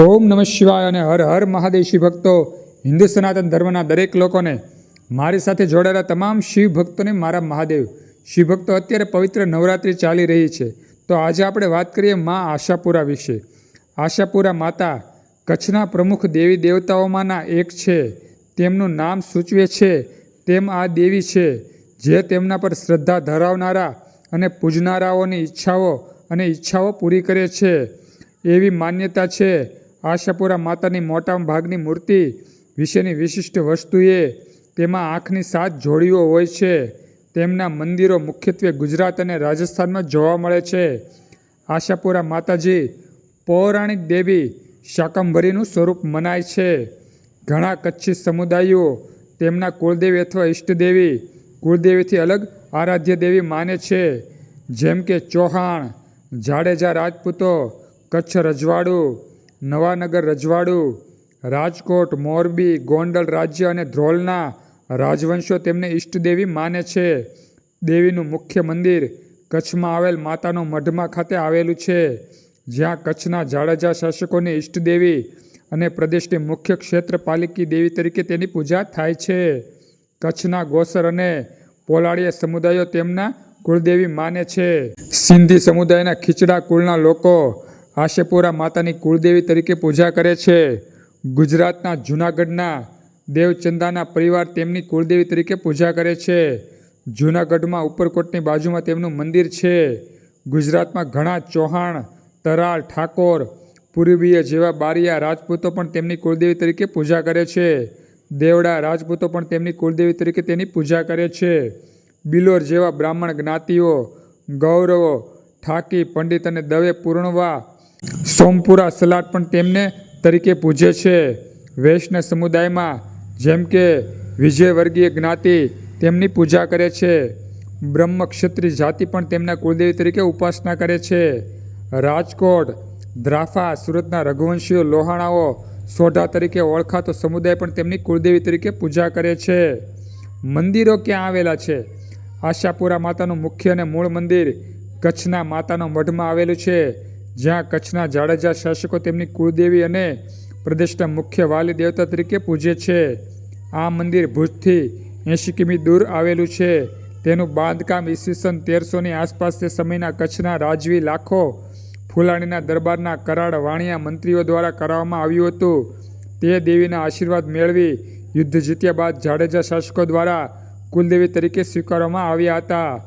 ઓમ નમઃ શિવાય અને હર હર મહાદેવ શિવ ભક્તો, હિન્દુ સનાતન ધર્મના દરેક લોકોને મારી સાથે જોડાયેલા તમામ શિવ ભક્તોને મારા મહાદેવ. શિવ ભક્તો અત્યારે પવિત્ર નવરાત્રિ ચાલી રહી છે. તો આજે આપણે વાત કરીએ મા આશાપુરા વિશે. આશાપુરા માતા કચ્છના પ્રમુખ દેવી દેવતાઓમાંના એક છે. તેમનું નામ સૂચવે છે, તેમ આ દેવી છે, જે તેમના પર શ્રદ્ધા ધરાવનારા અને પૂજનારાઓની ઈચ્છાઓ અને ઈચ્છાઓ પૂરી કરે છે. એવી માન્યતા છે આશાપુરા માતાની મોટા ભાગની મૂર્તિ વિશેની વિશિષ્ટ વસ્તુ એ તેમાં આંખની સાત જોડીઓ હોય છે. તેમના મંદિરો મુખ્યત્વે ગુજરાત અને રાજસ્થાનમાં જોવા મળે છે. આશાપુરા માતાજી પૌરાણિક દેવી શાકંભરીનું સ્વરૂપ મનાય છે. ઘણા કચ્છી સમુદાયો તેમના કુળદેવી અથવા ઈષ્ટદેવી, કુળદેવીથી અલગ આરાધ્ય દેવી માને છે. જેમ કે ચૌહાણ, જાડેજા રાજપૂતો, કચ્છ રજવાડું નવાનગર, રજવાડું, રાજકોટ, મોરબી, ગોંડલ રાજ્ય અને ધ્રોલના રાજવંશો તેમને ઈષ્ટદેવી માને છે. દેવીનું મુખ્ય મંદિર કચ્છમાં આવેલ માતાનો મઢમાં ખાતે આવેલું છે. જ્યાં કચ્છના જાડેજા શાસકોની ઈષ્ટદેવી અને પ્રદેશની મુખ્ય ક્ષેત્રપાલિકી દેવી તરીકે તેની પૂજા થાય છે. કચ્છના ગોસર અને પોલાળીયા સમુદાયો તેમના કુળદેવી માને છે. સિંધી સમુદાયના ખીચડા કુળના લોકો આશેપુરા માતાની કુળદેવી તરીકે પૂજા કરે છે. ગુજરાતના જૂનાગઢના દેવચંદાના પરિવાર તેમની કુળદેવી તરીકે પૂજા કરે છે. જૂનાગઢમાં ઉપરકોટની બાજુમાં તેમનું મંદિર છે. ગુજરાતમાં ઘણા ચૌહાણ, તરાળ, ઠાકોર પૂર્વીય જેવા બારિયા રાજપૂતો પણ તેમની કુળદેવી તરીકે પૂજા કરે છે. દેવડા રાજપૂતો પણ તેમની કુળદેવી તરીકે તેની પૂજા કરે છે. બિલોર જેવા બ્રાહ્મણ જ્ઞાતિઓ, ગૌરવો, ઠાકી, પંડિત અને દવે પૂર્ણવા સોમપુરા સલાડ પણ તેમને તરીકે પૂજે છે. વૈષ્ણવ સમુદાયમાં જેમ કે વિજયવર્ગીય જ્ઞાતિ તેમની પૂજા કરે છે. બ્રહ્મ ક્ષત્રિય જાતિ પણ તેમના કુળદેવી તરીકે ઉપાસના કરે છે. રાજકોટ, દ્રાફા, સુરતના રઘુવંશીઓ, લોહાણાઓ, સોઢા તરીકે ઓળખાતો સમુદાય પણ તેમની કુળદેવી તરીકે પૂજા કરે છે. મંદિરો ક્યાં આવેલા છે? આશાપુરા માતાનું મુખ્ય અને મૂળ મંદિર કચ્છના માતાનો મઢમાં આવેલું છે. જ્યાં કચ્છના જાડેજા શાસકો તેમની કુળદેવી અને પ્રદેશના મુખ્ય વાલી દેવતા તરીકે પૂજે છે. આ મંદિર ભુજથી એંશી કિમી દૂર આવેલું છે. તેનું બાંધકામ ઈસવીસન તેરસોની આસપાસ તે સમયના કચ્છના રાજવી લાખો ફુલાણીના દરબારના કરાળ વાણિયા મંત્રીઓ દ્વારા કરાવવામાં આવ્યું હતું. તે દેવીના આશીર્વાદ મેળવી યુદ્ધ જીત્યા બાદ જાડેજા શાસકો દ્વારા કુલદેવી તરીકે સ્વીકારવામાં આવ્યા હતા.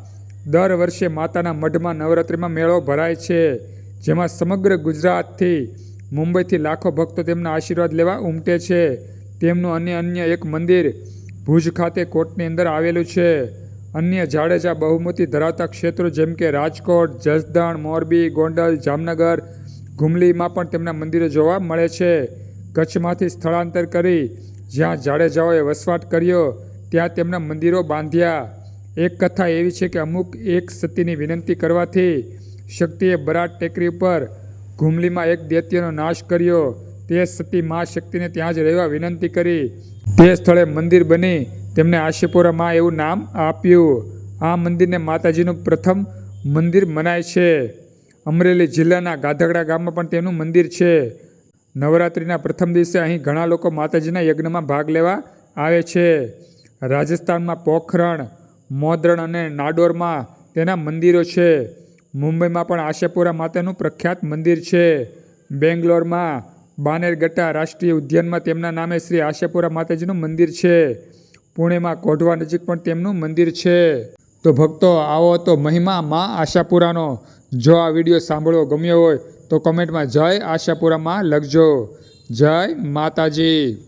દર વર્ષે માતાના મઢમાં નવરાત્રિમાં મેળો ભરાય છે. જેમાં સમગ્ર ગુજરાતથી મુંબઈથી લાખો ભક્તો તેમના આશીર્વાદ લેવા ઉમટે છે. તેમનું અન્ય અન્ય એક મંદિર ભુજ ખાતે કોટની અંદર આવેલું છે. અન્ય જાડેજા બહુમતી ધરાવતા ક્ષેત્રો જેમ કે રાજકોટ, જસદણ, મોરબી, ગોંડલ, જામનગર, ગુમલીમાં પણ તેમના મંદિરો જોવા મળે છે. કચ્છમાંથી સ્થળાંતર કરી જ્યાં જાડેજાઓએ વસવાટ કર્યો, ત્યાં તેમના મંદિરો બાંધ્યા. એક કથા એવી છે કે અમુક એક સતીની વિનંતી કરવાથી શક્તિએ બરાટ ટેકરી ઉપર ઘુમલીમાં એક દૈત્યનો નાશ કર્યો. તે સતી મા શક્તિને ત્યાં જ રહેવા વિનંતી કરી. તે સ્થળે મંદિર બની તેમને આશીપુરા માં એવું નામ આપ્યું. આ મંદિરને માતાજીનું પ્રથમ મંદિર મનાય છે. અમરેલી જિલ્લાના ગાધગડા ગામમાં પણ તેનું મંદિર છે. નવરાત્રિના પ્રથમ દિવસે અહીં ઘણા લોકો માતાજીના યજ્ઞમાં ભાગ લેવા આવે છે. રાજસ્થાનમાં પોખરણ, મોદરણ અને નાડોરમાં તેના મંદિરો છે. મુંબઈમાં પણ આશાપુરા માતાનું પ્રખ્યાત મંદિર છે. બેંગ્લોરમાં બાનેરગટ્ટા રાષ્ટ્રીય ઉદ્યાનમાં તેમના નામે શ્રી આશાપુરા માતાજીનું મંદિર છે. પુણેમાં કોઢવા નજીક પણ તેમનું મંદિર છે. તો ભક્તો, આવો તો મહિમા મા આશાપુરાનો. જો આ વીડિયો સાંભળવો ગમ્યો હોય તો કમેન્ટમાં જય આશાપુરામાં લખજો. જય માતાજી.